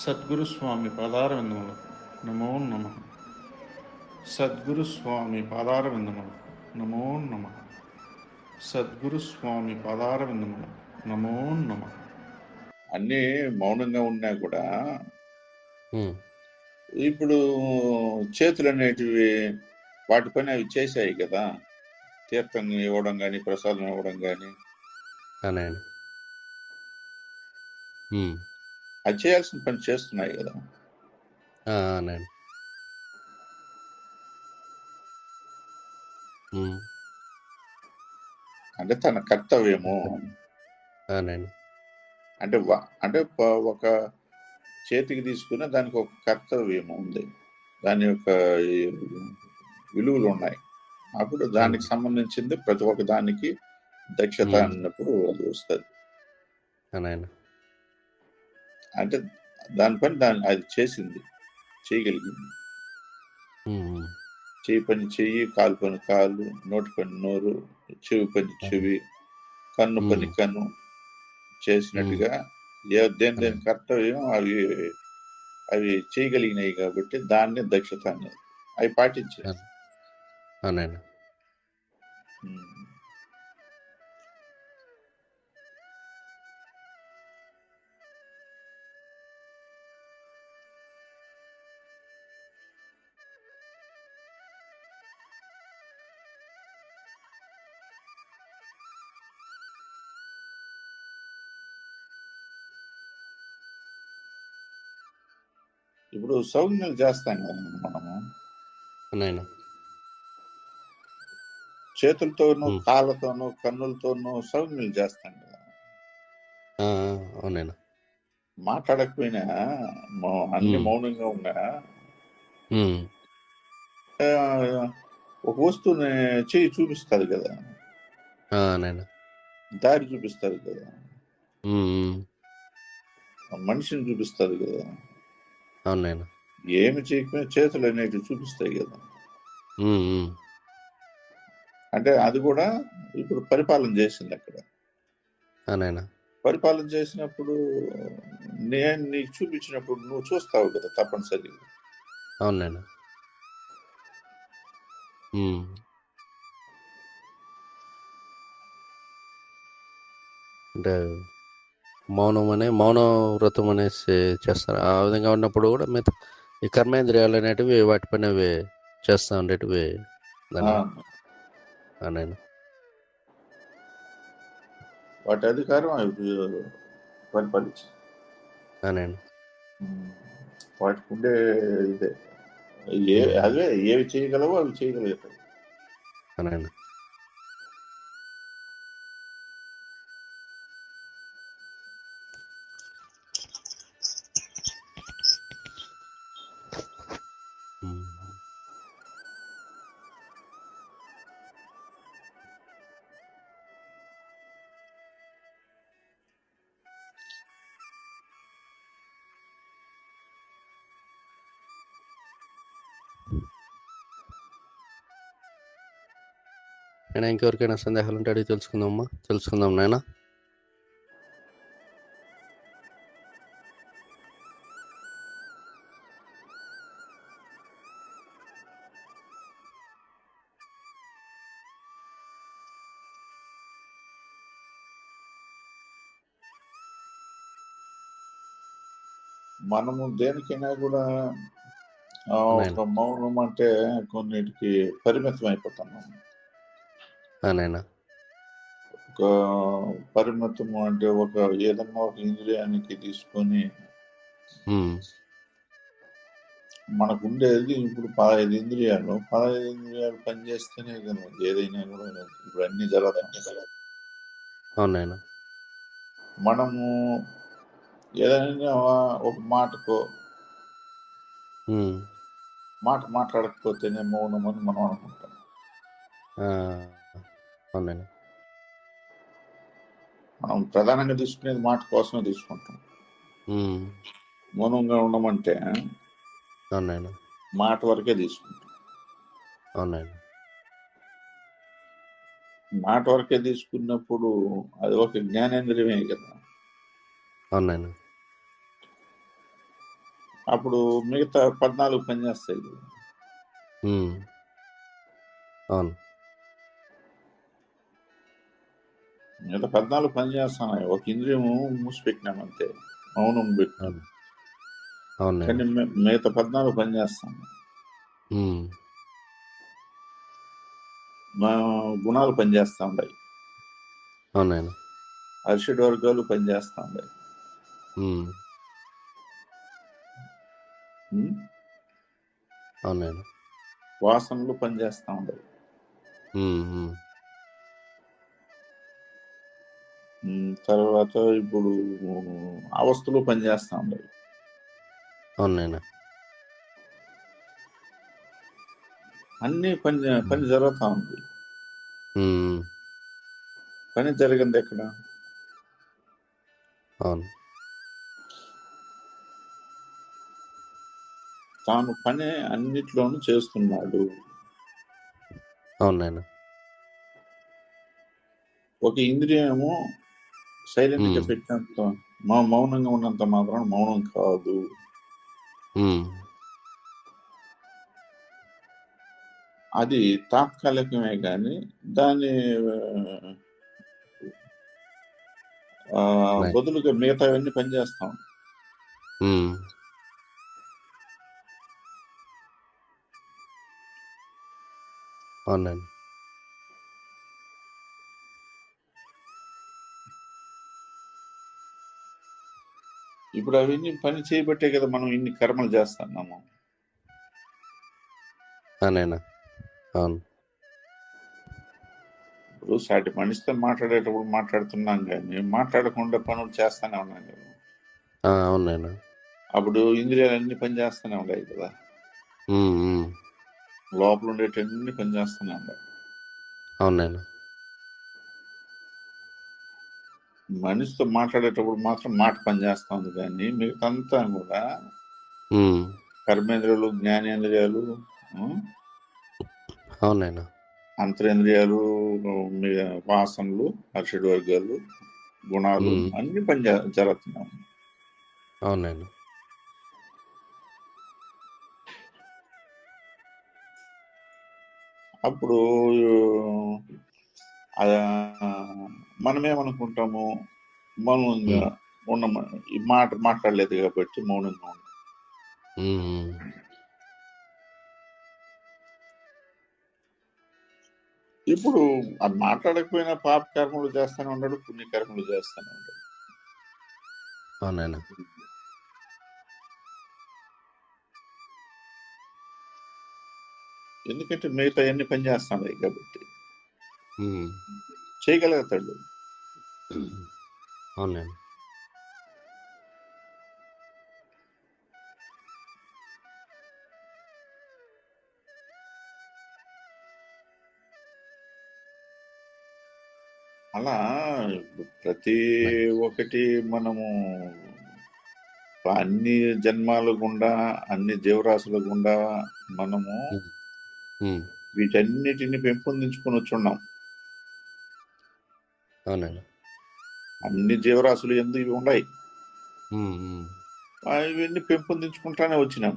సద్గురు స్వామి పాదారవిందములు. నమో నమ. సద్గురు స్వామి పాదారవిందములు. నమో నమ. సద్గురు స్వామి పాదారవిందములు. నమో నమ. అన్నీ మౌనంగా ఉన్నా కూడా ఇప్పుడు చేతులు అనేటివి వాటి పని అవి చేశాయి కదా. తీర్థం ఇవ్వడం కానీ ప్రసాదం ఇవ్వడం కానీ అది చేయాల్సిన పని చేస్తున్నాయి కదా. ఆ, అవునండి. ఉమ్, అంటే తన కర్తవ్యము. అవునండి. అంటే వ- అంటే ప- ఒక చేతికి తీసుకున్న దానికి ఒక కర్తవ్యం ఉంది. దాని యొక్క ఈ విలువలు ఉన్నాయి. అప్పుడు దానికి సంబంధించింది ప్రతి ఒక్క దానికి దక్షత. అన్నప్పుడు అది వస్తుంది. అవునండి. అంటే దాని పని దాని అది చేసింది. చేయగలిగింది. చేయి పని చెయ్యి కాలు పని కాలు నోటి పని నోరు చెవి పని చెవి కన్ను పని. కన్ను చేసినట్టుగా ఏ దేని దేని కర్తవ్యం అవి అవి చేయగలిగినాయి కాబట్టి దాన్ని దక్షత అన్నది. అవి పాటించారు. అవునండి ఇప్పుడు సౌజ్ఞలు చేస్తాం కదా మనము. అవునండి చేతులతోనూ. కాళ్ళతోనూ కన్నులతోనూ సౌజ్ఞలు చేస్తాం కదా. అవునండి మాట్లాడకపోయినా అన్ని. మౌనంగా ఉన్నా ఒక వస్తువుని చెయ్యి చూపిస్తారు కదా. దారి చూపిస్తారు కదా. మనిషిని చూపిస్తారు కదా. అవునండి ఏమి చేయకపోయినా చేతులు అనేటివి చూపిస్తాయి కదా. అంటే అది కూడా ఇప్పుడు పరిపాలన చేసింది అక్కడ. పరిపాలన చేసినప్పుడు నేను నీకు చూపించినప్పుడు నువ్వు చూస్తావు కదా తప్పనిసరిగా. అవునండి అంటే మౌనం అనే మౌన వ్రతం అనేసి చేస్తారు. ఆ విధంగా ఉన్నప్పుడు కూడా మిగతా ఈ కర్మేంద్రియాలు అనేటివి వాటి పని అవి చేస్తూ ఉండేటివి అవునండి వాటి అధికారం అవునండి వాటికి ఉండే ఇదే. ఏ. అదే ఏవి చేయగలవో అవి చేయగలుగుతాయి అయినా ఇంకెవరికైనా సందేహాలు ఉంటే అడిగి తెలుసుకుందామమ్మా. తెలుసుకుందాం నాయన. మనము దేనికైనా కూడా. ఒక మౌనం అంటే కొన్నిటికి పరిమితం అయిపోతున్నాం అవునైనా ఒక పరిమితము అంటే ఒక ఏదన్నా ఒక ఇంద్రియానికి తీసుకొని. మనకు ఉండేది ఇప్పుడు పదహైదు ఇంద్రియాలు. పదహైదు ఇంద్రియాలు పనిచేస్తేనే కదా ఏదైనా కూడా ఇప్పుడు అన్ని జరుగుతాయి అవునైనా మనము ఏదైనా ఒక మాటకో మాట మాట్లాడకపోతేనే మౌనం అని మనం అనుకుంటాం. మనం ప్రధానంగా తీసుకునేది మాట కోసమే తీసుకుంటాం. మౌనంగా ఉండమంటే మాట వరకే తీసుకుంటాం. మాట వరకే తీసుకున్నప్పుడు అది ఒక జ్ఞానేంద్రియమే కదా. అవునండి అప్పుడు మిగతా పద్నాలుగు పనిచేస్తాయి అవును. మిగతా పద్నాలుగు పనిచేస్తున్నాయి ఒక ఇంద్రియము మూసిపెట్టినాం అంతే. మౌనం పెట్టి అవును. అవునండి కానీ మిగతా పద్నాలుగు పనిచేస్తాం ఉమ్, మా గుణాలు పనిచేస్తూ ఉన్నాయి అవునండి అరిషడ్ వర్గాలు పనిచేస్తూ ఉన్నాయి? అవునండి వాసనలు పనిచేస్తూ ఉన్నాయి తర్వాత ఇప్పుడు అవస్థలు పనిచేస్తూ ఉన్నాయి అవునండి అన్ని పని పని జరుగుతూ ఉంది. పని జరిగింది ఎక్కడ? అవును. తాను పని అన్నిట్లోనూ చేస్తున్నాడు. అవునండి ఒక ఇంద్రియము సైలెంట్గా. పెట్టినంత మా మౌనంగా ఉన్నంత మాత్రం మౌనం కాదు. అది తాత్కాలికమే కానీ దాని. బదులుగా మిగతావన్నీ పనిచేస్తాం. ఉమ్, అవునండి. ఇప్పుడు అవన్నీ పని చేయబట్టే కదా మనం ఇన్ని కర్మలు చేస్తున్నాము. అవును. ఇప్పుడు సాటి మనిషితో మాట్లాడేటప్పుడు మాట్లాడుతున్నాం కానీ మాట్లాడకుండా పనులు చేస్తానే ఉన్నాం కదా. ఆ, అవునండి అప్పుడు ఇంద్రియాలన్నీ పనిచేస్తూనే ఉన్నాయి కదా. లోపల ఉండేటన్ని పనిచేస్తూనే ఉన్నాయి అవునండి మనిషితో మాట్లాడేటప్పుడు మాత్రం మాట పనిచేస్తుంది కానీ మిగతాంతా కూడా కర్మేంద్రియాలు జ్ఞానేంద్రియాలు ఉం, అవునండి అంతరేంద్రియాలు మీ- వాసనలు అర్షడ్ వర్గాలు గుణాలు. అన్ని పని జ- జరుగుతున్నాయి. అవునండి అప్పుడు మనమేమనుకుంటాము మౌనంగా ఉన్న ఈ మాట మాట్లాడలేదు కాబట్టి మౌనంగా ఉమ్, ఇప్పుడు అది మాట్లాడకపోయినా పాప కర్మలు చేస్తానే ఉన్నాడు పుణ్యకర్మలు చేస్తానే ఉన్నాడు ఎందుకంటే మిగతా ఎన్ని పని చేస్తున్నాయి కాబట్టి. చేయగలుగుతాడు. అవునండి అలా ప్రతి ఒక్కటి మనము అన్ని జన్మాల గుండా అన్ని జీవరాశుల గుండా మనము వీటన్నిటిని పెంపొందించుకొని వచ్చున్నాం. అవునండి. అన్ని జీవరాశులు ఎందు ఇవి ఉన్నాయి. ఇవన్నీ పెంపొందించుకుంటానే వచ్చినాం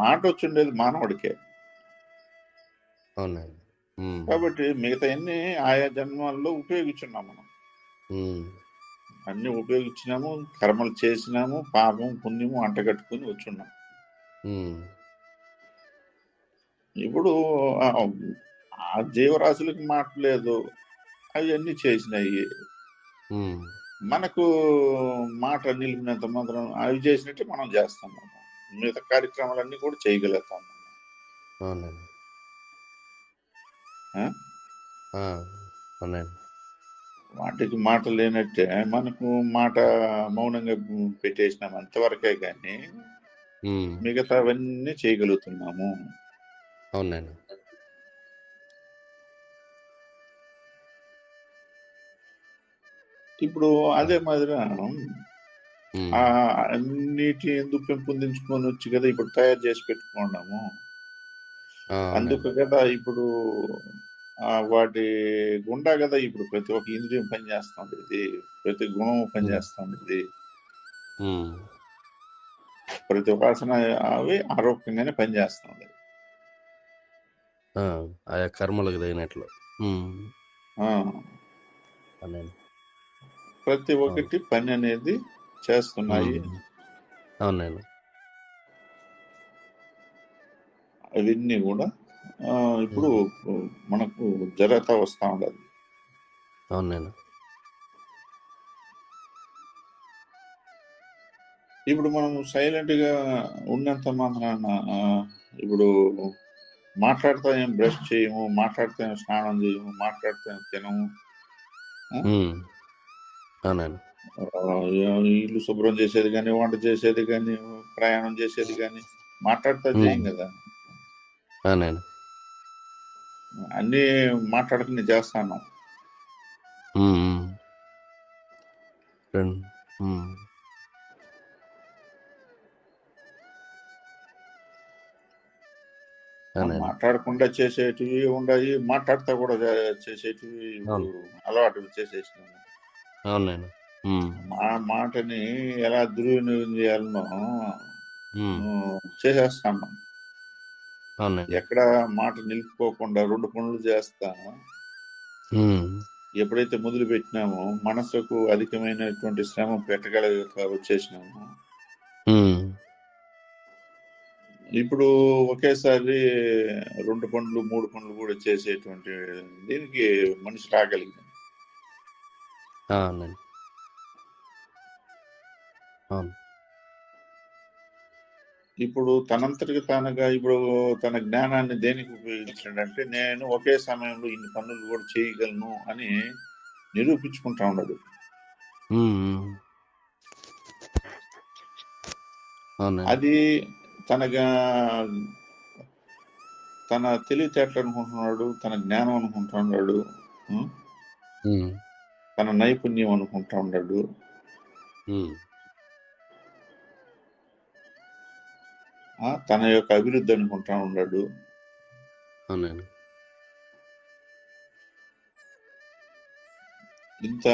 మాట వచ్చిండేది మానవుడికే. అవునండి. కాబట్టి మిగతా అన్ని ఆయా జన్మాల్లో ఉపయోగించున్నాం మనం. అన్ని ఉపయోగించినాము కర్మలు చేసినాము పాపం పుణ్యము అంటగట్టుకుని వచ్చున్నాం. ఇప్పుడు ఆ ఆ జీవరాశులకు మాట లేదు. అవన్నీ చేసినాయి. మనకు మాట నిలిపినంత మాత్రం అవి చేసినట్టే మనం చేస్తాం. మిగతా కార్యక్రమాలన్నీ కూడా చేయగలుగుతాం. వాటికి మాట లేనట్టే. మనకు మాట మౌనంగా పెట్టేసినాం అంతవరకే కానీ ఉమ్, మిగతావన్నీ చేయగలుగుతున్నాము. అవునండి. ఇప్పుడు అదే మాదిరి ఆ అన్నిటి ఎందుకు పెంపొందించుకొని వచ్చి కదా ఇప్పుడు తయారు చేసి పెట్టుకున్నాము? అందుకు కదా ఇప్పుడు వాటి గుండా కదా ఇప్పుడు ప్రతి ఒక్క ఇంద్రియం పనిచేస్తుంది ప్రతి గుణం పనిచేస్తుంది. ఉమ్, ప్రతి ఉపాసన అవి ఆరోగ్యంగానే పనిచేస్తుంది. ఆ, ఆయా కర్మలకు తగినట్లు. ప్రతి ఒక్కటి పని అనేది చేస్తున్నాయి. అవునండి. అవన్నీ కూడా ఇప్పుడు మనకు జరుగుతా వస్తా ఉండదు అవునండి. ఇప్పుడు మనం సైలెంట్గా ఉన్నంత మాత్రాన ఇప్పుడు మాట్లాడితే ఏం బ్రష్ చేయము మాట్లాడితే ఏం స్నానం చేయము మాట్లాడితే ఏం తినము అవునండి. ఇల్లు శుభ్రం చేసేది కానీ వంట చేసేది కానీ ప్రయాణం చేసేది కానీ మాట్లాడితే. చేయం కదా? అవునండి. అన్నీ మాట్లాడుకుని చేస్తాను. మాట్లాడకుండా చేసేటివి ఉన్నాయి మాట్లాడుతూ కూడా చేసేటివి అలవాటు చేసేసినాము. అవునండి ఉమ్, మా మాటని ఎలా దుర్వినియోగం చేయాలనో ఉమ్, చేసేస్తాను. అవునండి ఎక్కడ మాట నిలుపుకోకుండా రెండు పనులు చేస్తా. ఉమ్, ఎప్పుడైతే మొదలు పెట్టినామో మనసుకు అధికమైనటువంటి శ్రమ పెట్టగలగ వచ్చేసినాము. ఉమ్, ఇప్పుడు ఒకేసారి రెండు పనులు మూడు పనులు కూడా చేసేటువంటి దీనికి మనిషి రాగలిగింది. అవునండి. అవును. ఇప్పుడు తనంతటికి తానుగా ఇప్పుడు తన జ్ఞానాన్ని దేనికి ఉపయోగించాడంటే నేను ఒకే సమయంలో ఇన్ని పనులు కూడా చేయగలను అని నిరూపించుకుంటా ఉమ్. అవునండి. అది తన గా- తన తెలివితేటలు అనుకుంటున్నాడు తన జ్ఞానం అనుకుంటున్నాడు? ఉమ్, తన నైపుణ్యం అనుకుంటా ఉన్నాడు. తన యొక్క అభివృద్ధి అనుకుంటా ఉన్నాడు. ఇంత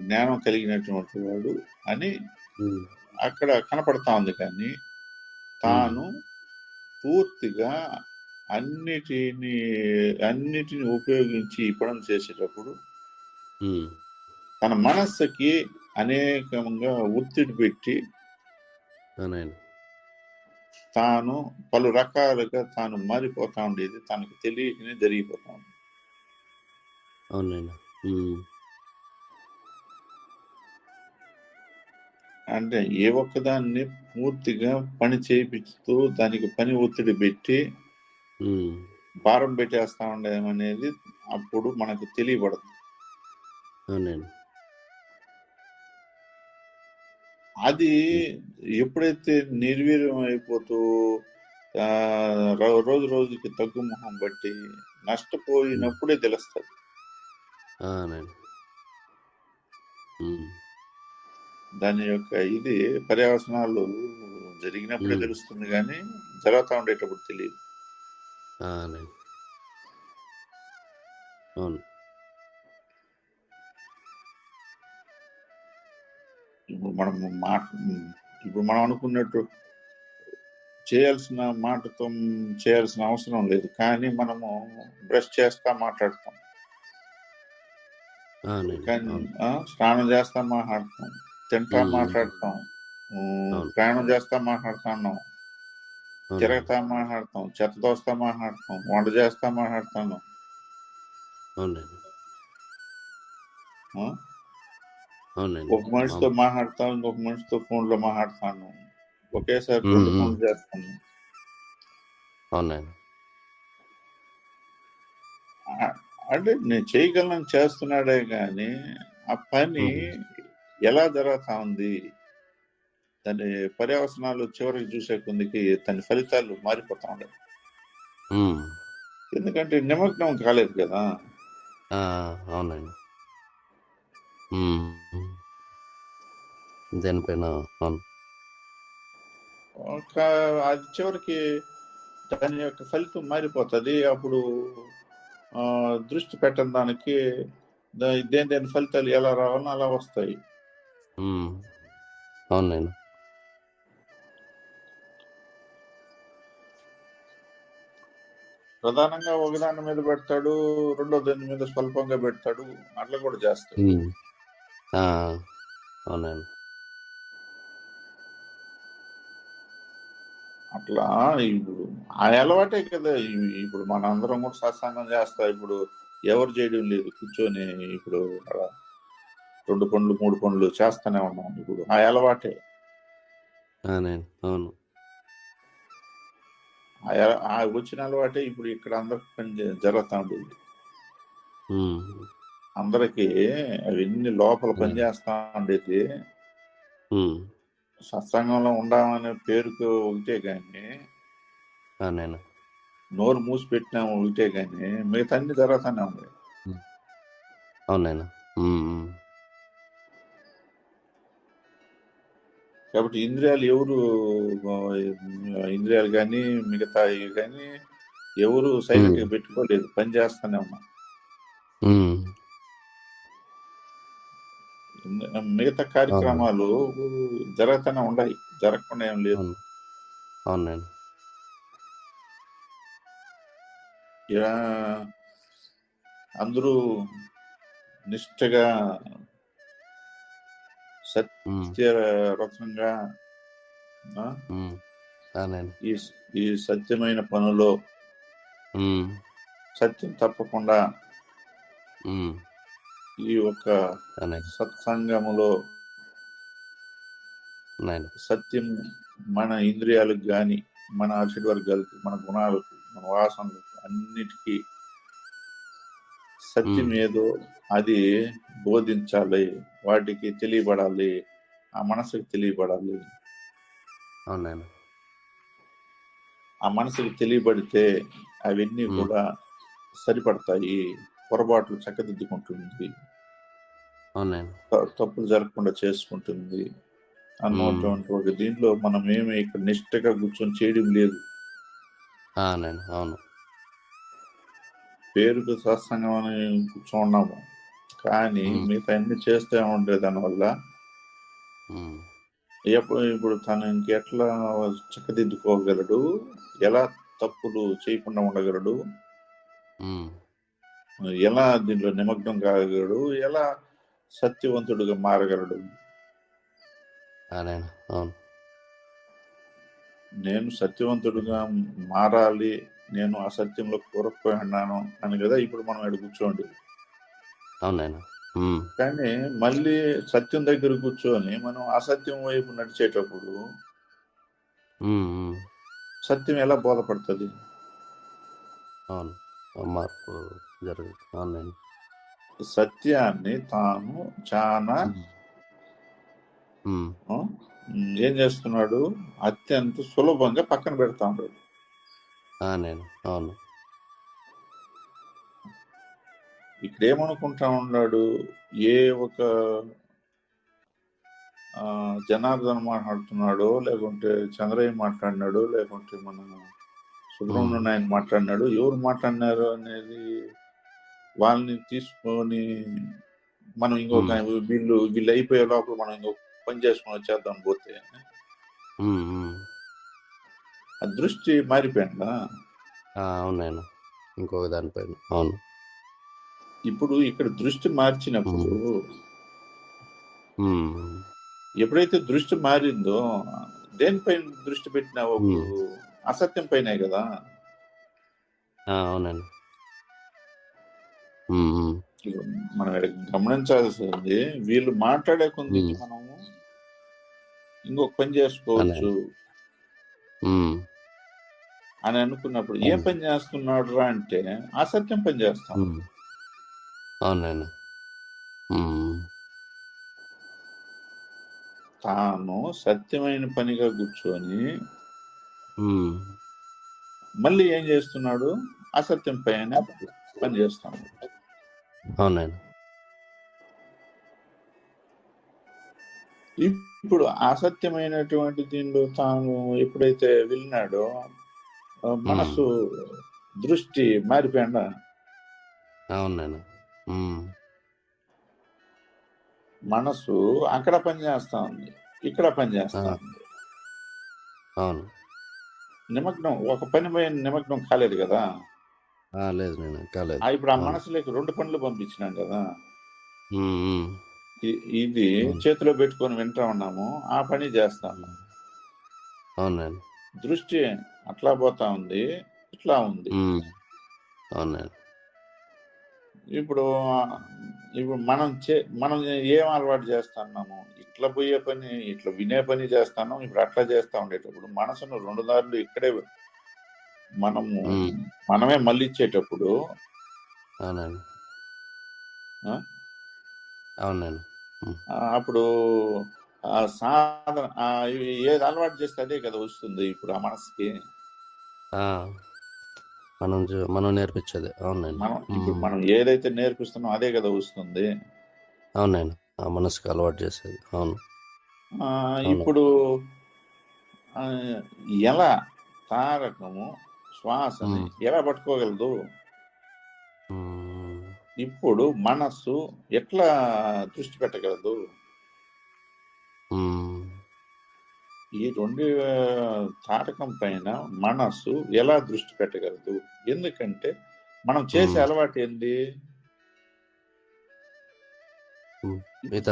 జ్ఞానం కలిగినటువంటి వాడు అని అక్కడ కనపడతా ఉంది కానీ తాను పూర్తిగా అన్నిటిని అన్నిటిని ఉపయోగించి ఈ పనులు చేసేటప్పుడు తన మనస్సుకి అనేకంగా ఒత్తిడి పెట్టి తాను పలు రకాలుగా తాను మారిపోతా ఉండేది తనకు తెలియకనే జరిగిపోతా అవునండి ఉమ్, అంటే ఏ ఒక్కదాన్ని పూర్తిగా పని చేయిస్తూ దానికి పని ఒత్తిడి పెట్టి భారం పెట్టేస్తా ఉండడం అనేది అప్పుడు మనకు తెలియబడదు. అవునండి. అది ఎప్పుడైతే నిర్వీర్యం అయిపోతూ రోజు రోజుకి తగ్గుముఖం బట్టి నష్టపోయినప్పుడే తెలుస్తుంది. దాని యొక్క ఇది పర్యవసనాలు జరిగినప్పుడే. తెలుస్తుంది కానీ జరుగుతూ ఉండేటప్పుడు తెలియదు. అవును. ఇప్పుడు మనం మాట ఇప్పుడు మనం అనుకున్నట్టు చేయాల్సిన మాటతో చేయాల్సిన అవసరం లేదు. కానీ మనము బ్రష్ చేస్తా మాట్లాడతాం. కానీ స్నానం చేస్తా మాట్లాడతాం. తింటా. మాట్లాడతాం. ప్రయాణం చేస్తా మాట్లాడుతున్నాం అవునండి తిరగతా మాట్లాడతాం. చెత్త దోస్తా మాట్లాడతాం. వంట చేస్తా? అవునండి ఒక మనిషితో మాట్లాడతాం ఇంకొక మనిషితో ఫోన్లో మాట్లాడతాను. ఒకేసారి రెండు. పనులు చేస్తాను. అవునండి. అంటే నేను చేయగలను చేస్తున్నాడే కానీ ఆ పని ఎలా జరుగుతా ఉంది? దాని పర్యవసనాలు చివరికి చూసే కొందికి దాని ఫలితాలు మారిపోతా ఉమ్. ఎందుకంటే నిమగ్నం కాలేదు కదా. అవునండి. దేనిపైన అది చివరికి దాని యొక్క ఫలితం మారిపోతుంది. అప్పుడు దృష్టి పెట్టని దానికి దేని దేని ఫలితాలు ఎలా రావాలో అలా వస్తాయి. అవునండి ప్రధానంగా ఒకదాని మీద పెడతాడు రెండో దాని మీద స్వల్పంగా పెడతాడు అట్లా కూడా చేస్తాడు. అవునండి. అట్లా ఇప్పుడు ఆ అలవాటే కదా. ఇప్పుడు మన అందరం కూడా సత్సంగం చేస్తా ఇప్పుడు ఎవరు చేయడం లేదు. కూర్చొని ఇప్పుడు అలా రెండు పనులు మూడు పనులు చేస్తానే ఉన్నాం ఇప్పుడు. ఆ అలవాటే. అవును. ఆ వచ్చిన అలవాటే ఇప్పుడు ఇక్కడ అందరికి పని జరుగుతా ఉమ్. అందరికి అవన్నీ లోపల పని చేస్తా ఉండేది. సత్సంగంలో ఉండామనే పేరుకు ఒకటే కానీ నోరు మూసి పెట్టినాము ఒకటే కానీ మిగతా అన్ని జరుగుతానే ఉమ్. ఉమ్. కాబట్టి ఇంద్రియాలు ఎవరు ఇంద్రియాలు కానీ మిగతా కానీ ఎవరు సైలెంట్గా పెట్టుకోలేదు. పని చేస్తానే ఉన్నాం. మిగతా కార్యక్రమాలు జరుగుతూనే ఉన్నాయి జరగకుండా ఏం లేదు. అవును. అవునండి ఇలా అందరూ నిష్ఠగా. సత్యరత్నంగా ఈ ఈ సత్యమైన పనులో. సత్యం తప్పకుండా. ఈ యొక్క సత్సంగములో సత్యం మన ఇంద్రియాలకు కానీ మన అర్షడ్ వర్గాలకు మన గుణాలకు మన వాసనలకు అన్నిటికీ సత్యం. ఏదో అది బోధించాలి వాటికి తెలియబడాలి ఆ మనసుకు తెలియబడాలి. ఆ మనసుకు తెలియబడితే అవన్నీ. కూడా సరిపడతాయి పొరపాట్లు చక్కదిద్దుకుంటుంది. తప్పులు జరగకుండా చేసుకుంటుంది అన్నటువంటి ఒక దీంట్లో మనం ఏమి ఇక్కడ నిష్ఠగా కూర్చొని చేయడం లేదు. అవును. పేరుకు సత్సంగం అని కూర్చోన్నాము. కానీ. మిగతా అన్ని చేస్తూ ఉండే దానివల్ల. ఎప్పుడు ఇప్పుడు తను ఇంకెట్లా చక్కదిద్దుకోగలడు? ఎలా తప్పులు చేయకుండా ఉండగలడు. ఎలా దీంట్లో నిమగ్నం కాగలడు? ఎలా సత్యవంతుడుగా మారగలడు. నేను సత్యవంతుడుగా మారాలి నేను అసత్యంలో కూరకపోయి ఉన్నాను అని కదా ఇప్పుడు మనం ఇక్కడ కూర్చోండి. అవునండి ఉమ్. కానీ మళ్ళీ సత్యం దగ్గర కూర్చొని మనం అసత్యం వైపు నడిచేటప్పుడు. సత్యం ఎలా బోధపడుతుంది? అవును. మార్పు జరుగుతుంది. సత్యాన్ని తాను చాలా ఏం చేస్తున్నాడు? అత్యంత సులభంగా పక్కన పెడతా ఉన్నాడు. అవును. ఇక్కడ ఏమనుకుంటా ఉన్నాడు? ఏ ఒక ఆ, జనార్దన్ మాట్లాడుతున్నాడో లేకుంటే చంద్రయ్య మాట్లాడినాడో లేకుంటే మన సుబ్రహ్మణ్య నాయన్ మాట్లాడినాడు ఎవరు మాట్లాడినారు అనేది వాళ్ళని తీసుకొని మనం ఇంకొక వీళ్ళు వీళ్ళు అయిపోయే లోపల మనం ఇంకొక పని చేసుకొని వచ్చేద్దాం పోతే. ఆ దృష్టి మారిపోయిందా? అవునండి ఇంకొక దానిపైన అవును. ఇప్పుడు ఇక్కడ దృష్టి మార్చినప్పుడు. ఎప్పుడైతే దృష్టి మారిందో దేనిపైన దృష్టి పెట్టినావు? అసత్యం పైనే కదా. అవునండి. మనం ఇక్కడ గమనించాల్సింది వీళ్ళు మాట్లాడే కొంది. మనము ఇంకొక పని చేసుకోవచ్చు. అని అనుకున్నప్పుడు ఏం. పని చేస్తున్నాడు రా అంటే అసత్యం పని చేస్తాం. అవునండి. తాను సత్యమైన పనిగా కూర్చొని మళ్ళీ ఏం చేస్తున్నాడు అసత్యం పైన పని చేస్తున్నాడు అవునండి ఇప్పుడు అసత్యమైనటువంటి దీనిలో తాను ఎప్పుడైతే వెళ్ళినాడో మనసు దృష్టి ఉమ్, మనసు అక్కడ పని చేస్తా ఉంది ఇక్కడ పని చేస్తా ఆ. ఉంది. అవును. నిమగ్నం ఒక పని నిమగ్నం కాలేదు కదా? లేదు నేను కాలేదు ఇప్పుడు ఆ. మనసులోకి రెండు పనులు పంపించినాం కదా. ఇది. చేతిలో పెట్టుకొని వింటా ఉన్నాము ఆ పని చేస్తాము. అవునండి దృష్టి అట్లా పోతా ఉంది ఇట్లా ఉంది. అవునండి ఇప్పుడు ఇప్పుడు మనం చే మనం ఏం అలవాటు చేస్తున్నాము? ఇట్లా పోయే పని ఇట్లా వినే పని చేస్తాను ఇప్పుడు అట్లా చేస్తా ఉండేటప్పుడు మనసును రెండు దారులు ఇక్కడే మనము. మనమే మళ్ళిచ్చేటప్పుడు అవునండి? అవునండి. అప్పుడు ఆ సాధన ఏది అలవాటు చేస్తే అదే కదా వస్తుంది ఇప్పుడు ఆ మనసుకి. మనం మనం నేర్పించేది. అవునండి. మనం ఇప్పుడు మనం ఏదైతే నేర్పిస్తున్నామో అదే కదా వస్తుంది. అవునండి. ఆ మనసుకు అలవాటు చేసేది. అవును. ఇప్పుడు ఎలా తారకము శ్వాసని. ఎలా పట్టుకోగలదు? ఇప్పుడు మనస్సు ఎట్లా దృష్టి పెట్టగలదు? ఈ రెండు ఆ, తారకం పైన మనస్సు ఎలా దృష్టి పెట్టగలదు? ఎందుకంటే మనం చేసే. అలవాటు ఏంది?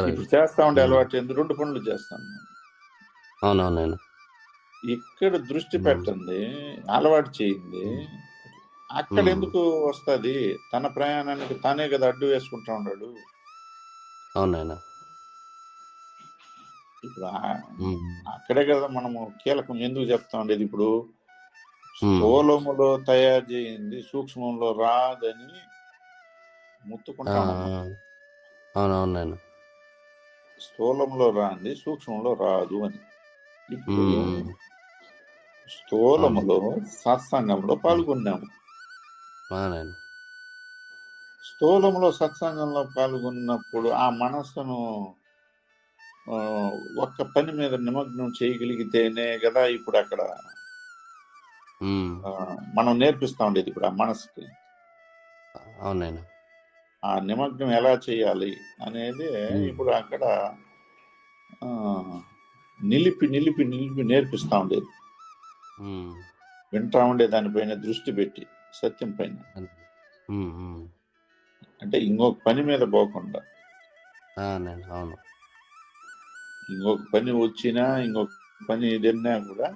ఇప్పుడు చేస్తా ఉండే. అలవాటు ఏంది? రెండు పనులు చేస్తాను. ఇక్కడ దృష్టి. పెట్టండి అలవాటు చేయింది అక్కడ. ఎందుకు వస్తది? తన ప్రయాణానికి తానే కదా అడ్డు వేసుకుంటా ఉన్నాడు. అవునాయన ఇప్పుడు అక్కడే కదా మనము కీలకం ఎందుకు చెప్తా ఉండేది ఇప్పుడు. స్థూలములో తయారు చేయింది సూక్ష్మంలో రాదని ముత్తుకుంటా స్థూలంలో రాంది సూక్ష్మంలో రాదు అని. ఇప్పుడు. స్థూలములో సత్సంగంలో పాల్గొన్నాము. స్థూలంలో సత్సంగంలో పాల్గొన్నప్పుడు ఆ మనస్సును ఒక్క పని మీద నిమగ్నం చేయగలిగితేనే కదా ఇప్పుడు అక్కడ మనం నేర్పిస్తా ఉండేది ఇప్పుడు ఆ మనసుకి అవునండి. ఆ నిమగ్నం ఎలా చేయాలి అనేది. ఇప్పుడు అక్కడ నిలిపి నిలిపి నిలిపి నేర్పిస్తా ఉండేది. వింటా ఉండే దానిపైన దృష్టి పెట్టి సత్యం పైన. అంటే ఇంకొక పని మీద పోకుండా. అవును. ఇంకొక పని వచ్చినా ఇంకొక పని ఏదన్నా కూడా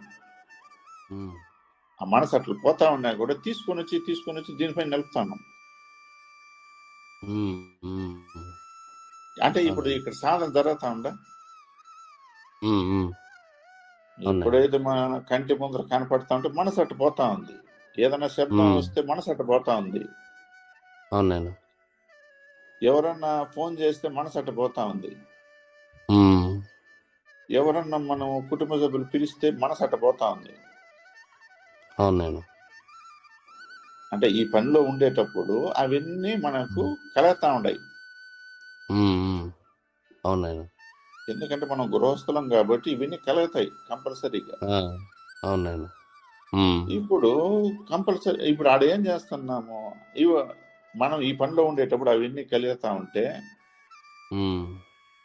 ఆ మనసు అట్లా పోతా ఉన్నా కూడా తీసుకొని వచ్చి తీసుకొని వచ్చి దీనిపైన నిలుపుతాను అంటే ఇప్పుడు ఇక్కడ సాధన జరుగుతా ఉందా. ఎప్పుడైతే మన కంటి ముందర కనపడతా ఉంటే మనసు అట్టు పోతా ఉంది. ఏదైనా శబ్దం. వస్తే మనసు అట్టు పోతా ఉంది. అవునండి ఎవరన్నా ఫోన్ చేస్తే మనసు అట్టు పోతా ఉంది. ఎవరన్నా మనం కుటుంబ సభ్యులు పిలిస్తే మనసు అట్టు పోతా ఉంది. అంటే ఈ పనిలో ఉండేటప్పుడు అవన్నీ మనకు కలుగుతా ఉన్నాయి. అవునండి ఎందుకంటే మనం గృహస్థలం కాబట్టి ఇవన్నీ కలుగుతాయి కంపల్సరీగా. అవునండి. ఇప్పుడు కంపల్సరీ ఇప్పుడు ఆడ ఏం చేస్తున్నాము? ఇవ మనం ఈ పనిలో ఉండేటప్పుడు అవన్నీ కలుగుతా ఉంటే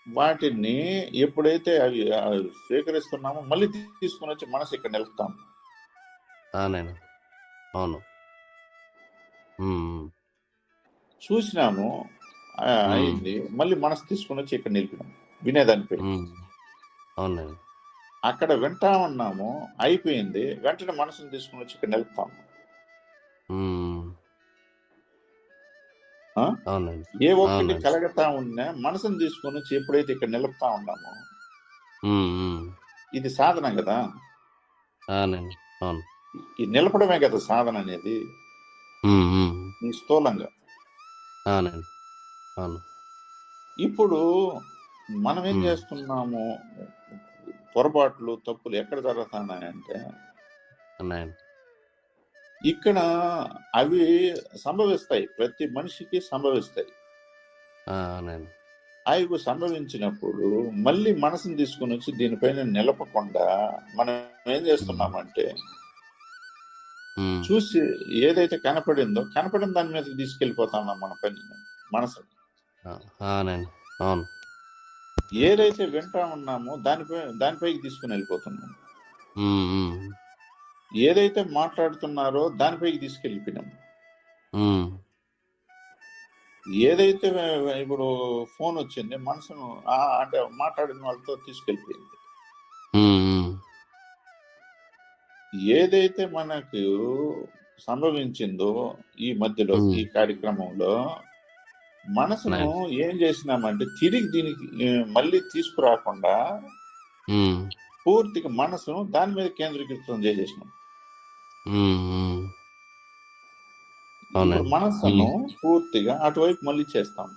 వాటిని ఎప్పుడైతే అవి స్వీకరిస్తున్నామో మళ్ళీ తీసుకుని వచ్చి మనసు ఇక్కడ నిలుపుతాం. అవును. చూసినాము అయింది. మళ్ళీ మనసు తీసుకుని వచ్చి ఇక్కడ నిలిపినాం. వినేదానిపై. ఉమ్. అవునండి అక్కడ వింటా ఉన్నాము అయిపోయింది. వెంటనే మనసును తీసుకుని వచ్చి ఇక్కడ నిలుపుతాం ఉమ్, ఆ? అవునండి ఏ ఒక్కటి. కలగతా ఉన్నా మనసును తీసుకుని వచ్చి ఎప్పుడైతే ఇక్కడ నిలుపుతా ఉన్నామో. ఇది సాధన కదా? ఈ నిలపడమే కదా సాధన అనేది? స్థూలంగా. ఇప్పుడు మనం ఏం. చేస్తున్నాము? పొరపాట్లు తప్పులు ఎక్కడ జరుగుతున్నాయంటే ఇక్కడ అవి సంభవిస్తాయి. ప్రతి మనిషికి సంభవిస్తాయి. అవి సంభవించినప్పుడు మళ్ళీ మనసుని తీసుకుని వచ్చి దీనిపైన నిలపకుండా మనం ఏం చేస్తున్నామంటే చూసి ఏదైతే కనపడిందో కనపడిన దాని మీదకి తీసుకెళ్ళిపోతున్నాం మన పని. మనసు. అవును. ఏదైతే వింటా ఉన్నామో దానిపై దానిపైకి తీసుకుని వెళ్ళిపోతున్నాం. ఏదైతే మాట్లాడుతున్నారో దానిపైకి తీసుకెళ్ళిపోయినాం. ఏదైతే ఇప్పుడు ఫోన్ వచ్చింది మనసును అంటే మాట్లాడిన వాళ్ళతో తీసుకెళ్ళిపోయింది. ఏదైతే మనకు సంభవించిందో ఈ మధ్యలో. ఈ కార్యక్రమంలో మనసును ఏం చేసినామంటే తిరిగి దీనికి మళ్ళీ తీసుకురాకుండా పూర్తిగా మనసును దాని మీద కేంద్రీకృతం చేసేసినాం. మనసును పూర్తిగా అటువైపు మళ్ళీ చేస్తాం.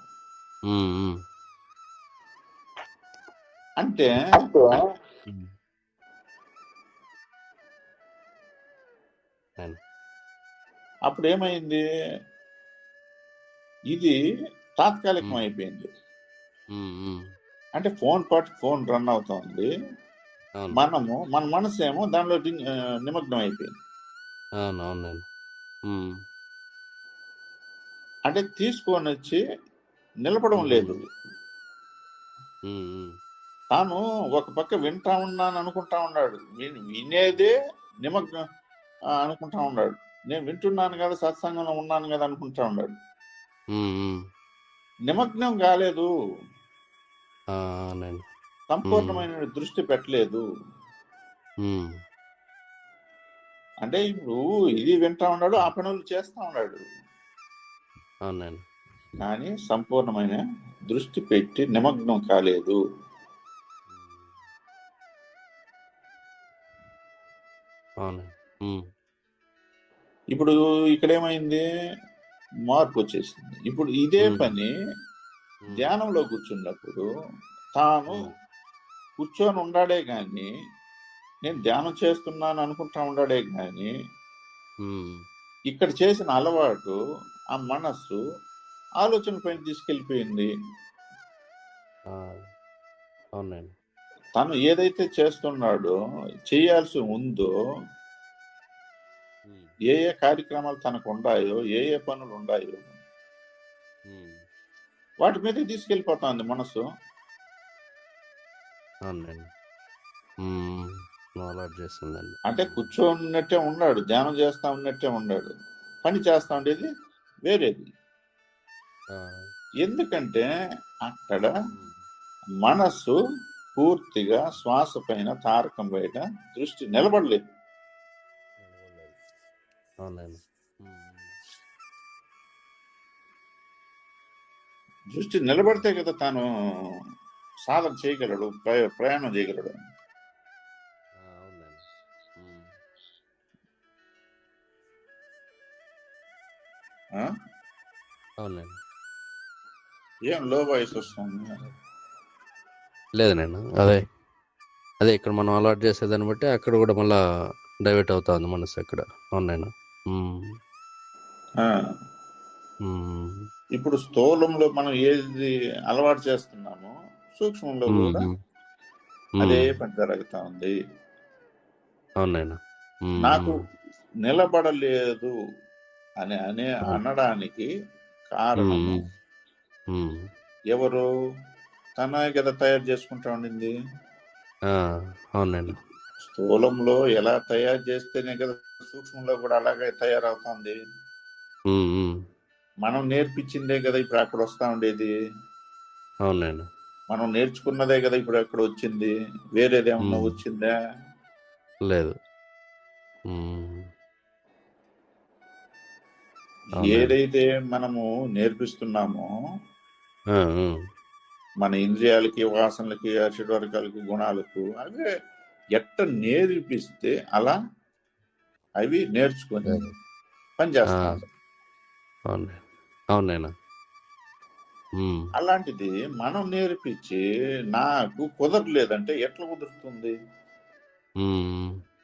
అంటే. అప్పుడు ఏమైంది ఇది తాత్కాలికం. అయిపోయింది. అంటే ఫోన్ పాటు ఫోన్ రన్ అవుతోంది. మనము మన మనసు ఏమో దానిలో నిమగ్నం అయిపోయింది. అంటే తీసుకొని వచ్చి నిలపడం Hmm. లేదు. తాను ఒక పక్క వింటా ఉన్నాను అనుకుంటా ఉన్నాడు. విన్- వినేదే నిమగ్నం అనుకుంటా ఉన్నాడు. నేను వింటున్నాను కదా సత్సంగంలో ఉన్నాను కదా అనుకుంటా ఉన్నాడు. నిమగ్నం కాలేదు. సంపూర్ణమైన దృష్టి పెట్టలేదు. అంటే ఇప్పుడు ఇది వింటా ఉన్నాడు ఆ పనులు చేస్తా ఉన్నాడు. అవునండి. కానీ సంపూర్ణమైన దృష్టి పెట్టి నిమగ్నం కాలేదు. ఇప్పుడు ఇక్కడ ఏమైంది మార్పు వచ్చేసింది ఇప్పుడు ఇదే. పని ధ్యానంలో కూర్చున్నప్పుడు తాను కూర్చొని ఉండాడే గాని నేను ధ్యానం చేస్తున్నాను అనుకుంటా ఉండాడే గాని ఉమ్, ఇక్కడ చేసిన అలవాటు ఆ మనస్సు ఆలోచన పైన తీసుకెళ్ళిపోయింది. తను ఏదైతే చేస్తున్నాడో చేయాల్సి ఉందో ఏ ఏ కార్యక్రమాలు తనకు ఉన్నాయో ఏ ఏ పనులు ఉన్నాయో ఉమ్, వాటి మీద తీసుకెళ్ళిపోతుంది మనసు. అంటే కూర్చోన్నట్టే ఉన్నాడు ధ్యానం చేస్తా ఉన్నట్టే ఉన్నాడు. పని చేస్తా ఉండేది వేరేది. ఎందుకంటే అక్కడ మనస్సు పూర్తిగా శ్వాస పైన తారకం బయట దృష్టి నిలబడలేదు. అవునండి దృష్టి నిలబడితే కదా తాను సాధన చేయగలడు ప్రయ- ప్రయాణం చేయగలడు. అవునండి. ఏం లో వాయిస్ వస్తుంది లేదు నేను అదే అదే ఇక్కడ మనం అలవాటు చేసేదాన్ని బట్టి అక్కడ కూడా మళ్ళా డైవర్ట్ అవుతుంది మనసు అక్కడ. ఉమ్, ఇప్పుడు స్థూలంలో మనం ఏది అలవాటు చేస్తున్నామో సూక్ష్మంలో కూడా అదే పని జరుగుతా ఉంది. నాకు నిలబడలేదు అని అనే. అనడానికి ఉమ్, ఎవరు? తన కదా తయారు చేసుకుంటా ఉండింది. అవునండి స్థూలంలో ఎలా తయారు చేస్తేనే కదా సూక్ష్మంలో కూడా అలాగే తయారవుతుంది. మనం నేర్పించిందే కదా ఇప్పుడు అక్కడ వస్తా ఉండేది. అవునండి మనం నేర్చుకున్నదే కదా ఇప్పుడు అక్కడ వచ్చింది. వేరేదేమన్నా. వచ్చిందా? లేదు. ఏదైతే మనము నేర్పిస్తున్నామో మన ఇంద్రియాలకి వాసనలకి అషడ్వర్గాలకి గుణాలకు అవే ఎట్ట నేర్పిస్తే అలా అవి నేర్చుకొని సరే. పని చేస్తా. ఆ. ఉంటాయి అవునండి అవునండి ఉమ్, అలాంటిది మనం నేర్పించి నాకు కుదరలేదంటే ఎట్లా కుదురుతుంది?